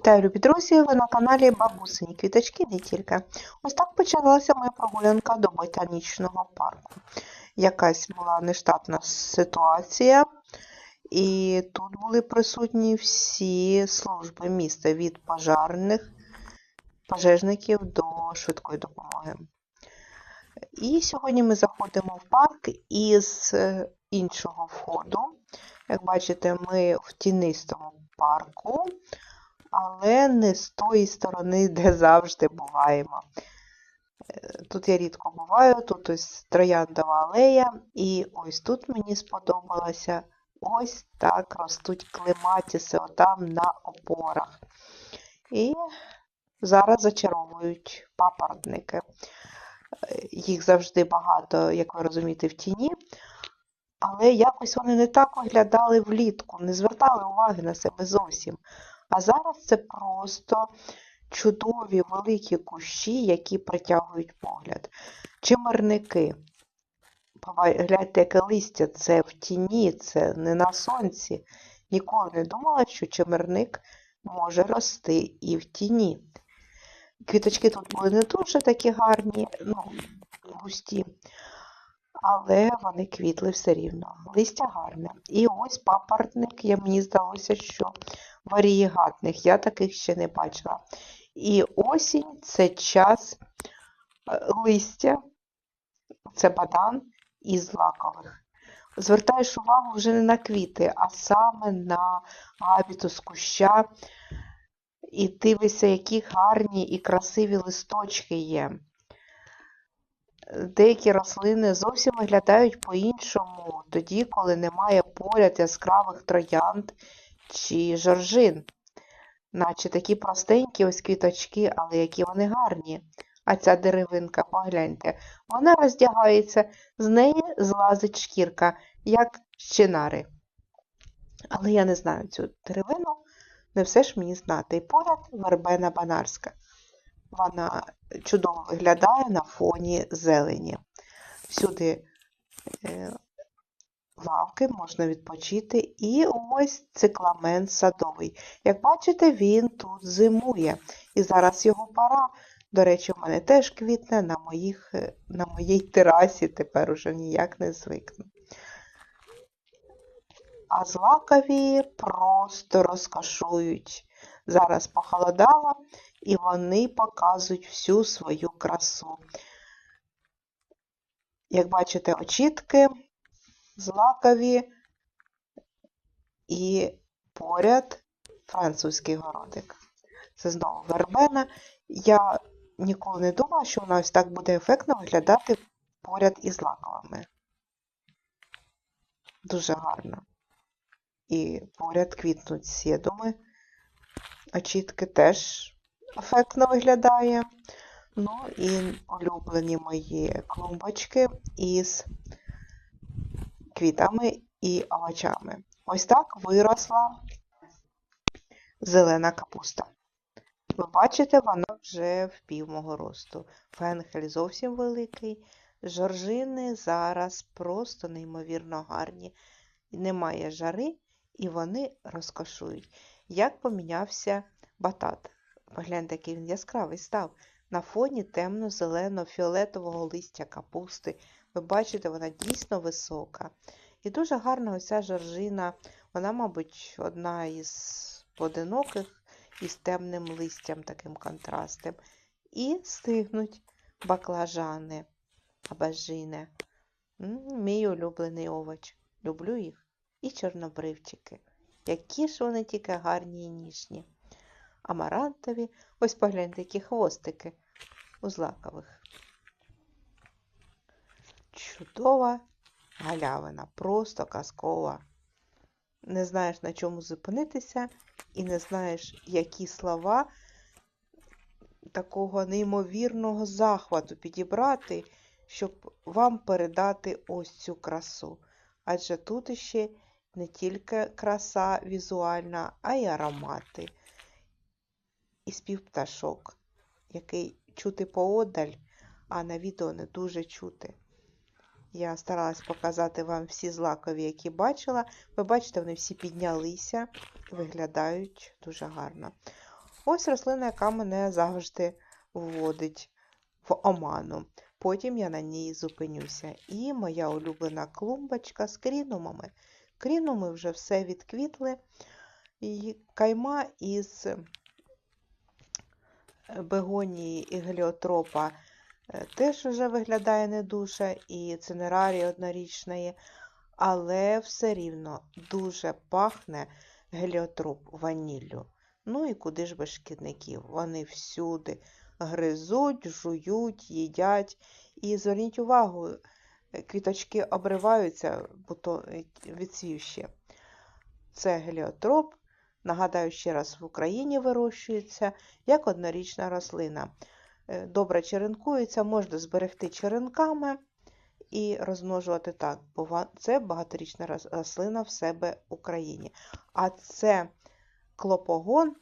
Вітаю, друзі! Ви на каналі Бабусині Квіточки не тільки. Ось так почалася моя прогулянка до ботанічного парку. Якась була нештатна ситуація, і тут були присутні всі служби міста від пожарних, пожежників до швидкої допомоги. І сьогодні ми заходимо в парк із е, іншого входу. Як бачите, ми в тінистому парку але не з тої сторони, де завжди буваємо. Е, Тут я рідко буваю, тут ось трояндова алея, і ось тут мені сподобалося ось так ростуть клематіси отам на опорах. І зараз зачаровують папоротники. Е, Їх завжди багато, як ви розумієте, в тіні. Але якось вони не так виглядали влітку, не звертали уваги на себе зовсім. А зараз це просто чудові великі кущі, які притягують погляд. Чимерники. Гляньте, яке листя, це в тіні, це не на сонці. Ніколи не думала, що чимерник може рости і в тіні. Квіточки тут були не дуже такі гарні, ну, густі, але вони квітли все рівно. Листя гарне. І ось папоротник, я мені здалося, що варієгатних. Я таких ще не бачила. І осінь це час е, листя, це бадан із лакових. Звертаєш увагу вже не на квіти, а саме на габітус куща. І дивишся, які гарні і красиві листочки є. Деякі рослини зовсім виглядають по-іншому, тоді, коли немає поряд яскравих троянд чи жоржин, наче такі простенькі ось квіточки, але які вони гарні. А ця деревинка, погляньте, вона роздягається, з неї злазить шкірка, як щинари. Але я не знаю цю деревину, не все ж мені знати. І поряд вербена банарська. Вона чудово виглядає на фоні зелені. Всюди е, лавки, можна відпочити. І ось цикламен садовий. Як бачите, він тут зимує. І зараз його пора. До речі, у мене теж квітне на, моїх, на моїй терасі, тепер уже ніяк не звикну. А злакові просто розкашують. Зараз похолодало, і вони показують всю свою красу. Як бачите, очітки злакові і поряд французький городик. Це знову вербена. Я ніколи не думала, що вона ось так буде ефектно виглядати поряд із лаковими. Дуже гарно. І поряд квітнуть сідоми. Очітки теж ефектно виглядає. Ну і улюблені мої клумбочки із квітами і овочами. Ось так виросла зелена капуста. Ви бачите, вона вже в пів мого росту. Фенхель зовсім великий. Жоржини зараз просто неймовірно гарні. Немає жари, і вони розкошують. Як помінявся батат. Погляньте, який він яскравий став. На фоні темно-зелено-фіолетового листя капусти. Ви бачите, вона дійсно висока. І дуже гарна оця жоржина. Вона, мабуть, одна із одиноких із темним листям, таким контрастом. І стигнуть баклажани, абажини. Мій улюблений овоч. Люблю їх. І чорнобривчики. Які ж вони тільки гарні і ніжні. Амарантові, ось погляньте, які хвостики у злакових. Чудова галявина, просто казкова. Не знаєш, на чому зупинитися, і не знаєш, які слова такого неймовірного захвату підібрати, щоб вам передати ось цю красу. Адже тут іще не тільки краса візуальна, а й аромати. І спів пташок, який чути поодаль, а на відео не дуже чути. Я старалась показати вам всі злакові, які бачила. Ви бачите, вони всі піднялися і виглядають дуже гарно. Ось рослина, яка мене завжди вводить в оману. Потім я на ній зупинюся. І моя улюблена клумбочка з крінумами. Крінуми вже все відквітли. І кайма із бегонії і геліотропа е, теж вже виглядає не дуже, і цинерарії однорічної, але все рівно дуже пахне геліотроп ваніллю. Ну і куди ж без шкідників? Вони всюди гризуть, жують, їдять. І зверніть увагу, е, квіточки обриваються, бо то е, відсвівші. Це геліотроп. Нагадаю, ще раз в Україні вирощується як однорічна рослина. Е, Добре черенкується, можна зберегти черенками і розмножувати так, бо це багаторічна рослина в себе в Україні. А це клопогон,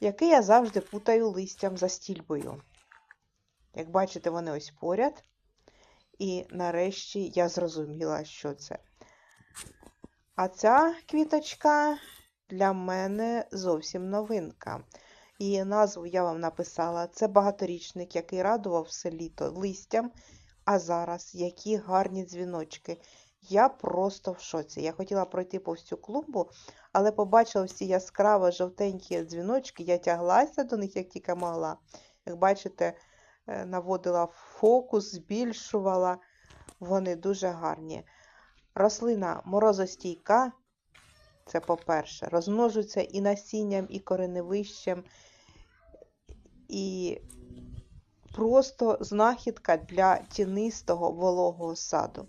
який я завжди путаю листям за стільбою. Як бачите, вони ось поряд. І нарешті я зрозуміла, що це. А ця квіточка для мене зовсім новинка. Її назву я вам написала. Це багаторічник, який радував все літо листям. А зараз які гарні дзвіночки. Я просто в шоці. Я хотіла пройти повз цю клумбу, але побачила всі яскраво жовтенькі дзвіночки. Я тяглася до них, як тільки могла. Як бачите, е, наводила фокус, збільшувала. Вони дуже гарні. Рослина морозостійка, це по-перше, розмножується і насінням, і кореневищем, і просто знахідка для тінистого вологого саду,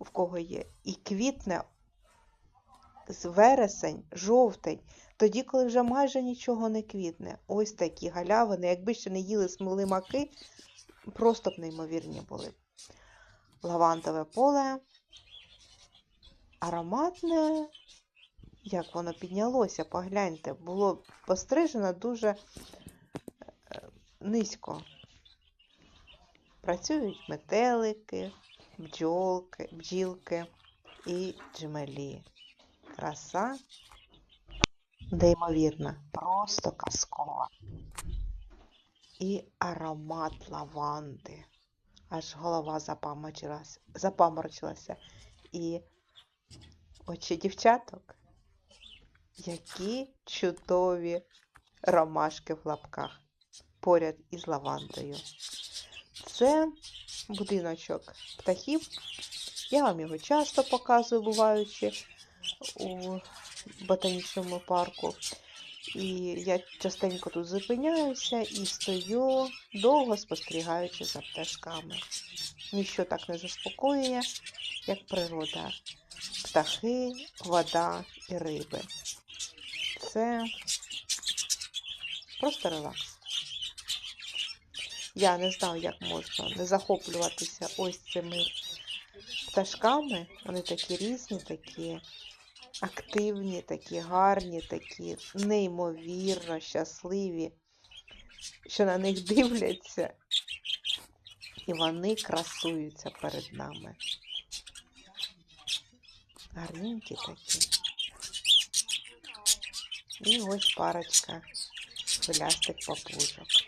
в кого є. І квітне з вересень, жовтень, тоді, коли вже майже нічого не квітне. Ось такі галявини. Якби ще не їли смоли маки, просто б неймовірні були. Лавандове поле. Ароматне, як воно піднялося, погляньте, було пострижено дуже низько. Працюють метелики, бджолки, бджілки і джмелі. Краса неймовірна, просто казкова. І аромат лаванди. Аж голова запаморочилася. І очі дівчаток. Які чудові ромашки в лапках поряд із лавандою. Це будиночок птахів. Я вам його часто показую, буваючи у ботанічному парку. І я частенько тут зупиняюся і стою, довго спостерігаючи за пташками. Ніщо так не заспокоює, як природа. Птахи, вода і риби. Це просто релакс. Я не знаю, як можна не захоплюватися ось цими пташками. Вони такі різні, такі активні, такі гарні, такі неймовірно щасливі, що на них дивляться, і вони красуються перед нами. Гарненькі такі. І ось парочка хвилястих папужок.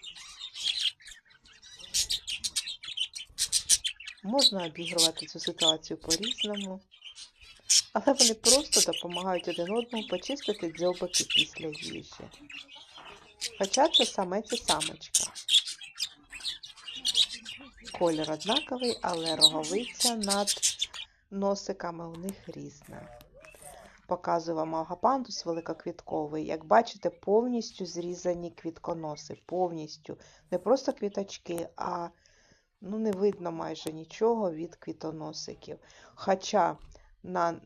Можна обігрувати цю ситуацію по-різному, але вони просто допомагають один одному почистити дзьобики після їжі. Хоча це самець і самочка. Колір однаковий, але роговиця над носиками у них різна. Показую вам агапандус великоквітковий. Як бачите, повністю зрізані квітконоси. Повністю. Не просто квіточки, а ну, не видно майже нічого від квітоносиків. Хоча на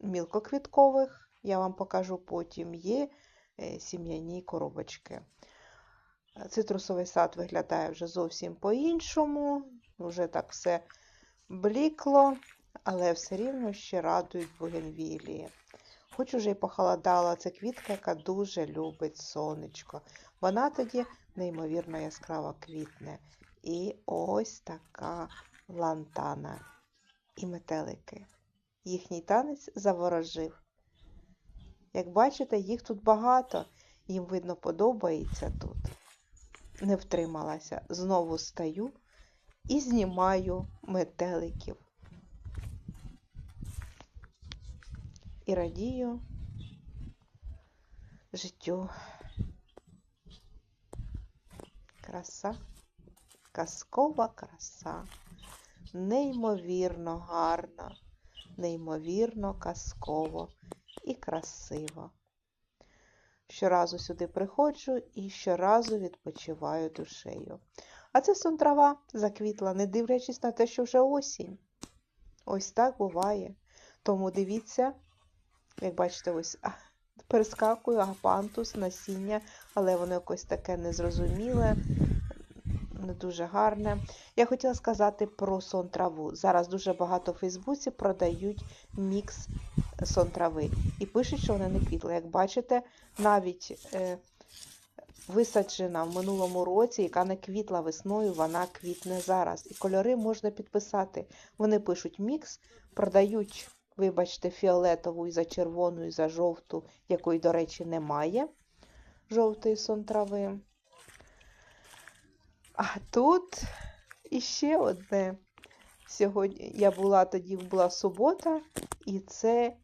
мілкоквіткових, я вам покажу потім, є е, сім'яні коробочки. Цитрусовий сад виглядає вже зовсім по-іншому. Вже так все блікло, але все рівно ще радують бугенвілії. Хоч уже й похолодала, це квітка, яка дуже любить сонечко. Вона тоді неймовірно яскраво квітне. І ось така лантана і метелики. Їхній танець заворожив. Як бачите, їх тут багато. Їм, видно, подобається тут. Не втрималася. Знову стаю і знімаю метеликів. І радію життю. Краса, казкова краса, неймовірно гарна, неймовірно казково і красиво. Щоразу сюди приходжу і щоразу відпочиваю душею. А це сон трава заквітла, не дивлячись на те, що вже осінь. Ось так буває. Тому дивіться, як бачите, ось а, перескакую агапантус, насіння, але воно якось таке незрозуміле, не дуже гарне. Я хотіла сказати про сон траву. Зараз дуже багато в Фейсбуці продають мікс сон трави і пишуть, що вона не квітла. Як бачите, навіть е, висаджена в минулому році, яка не квітла весною, вона квітне зараз. І кольори можна підписати. Вони пишуть мікс, продають, вибачте, фіолетову і за червону, і за жовту, якої, до речі, немає. Жовтої сон трави. А тут іще одне. Сьогодні я була тоді була субота, і це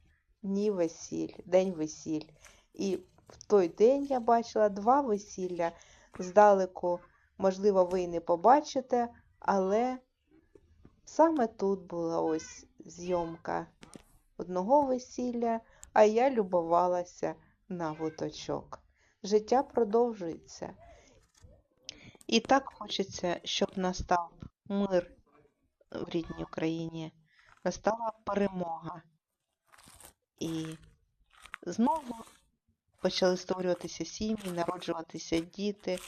дні весіль, день весіль. І в той день я бачила два весілля. Здалеку, можливо, ви і не побачите, але саме тут була ось зйомка одного весілля, а я любувалася на вуточок. Життя продовжується. І так хочеться, щоб настав мир в рідній Україні, настала перемога. І знову почали створюватися сім'ї, народжуватися діти,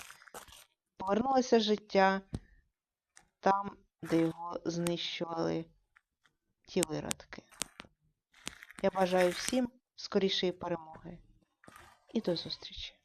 повернулося життя там, де його знищували ті виродки. Я бажаю всім скорішої перемоги і до зустрічі!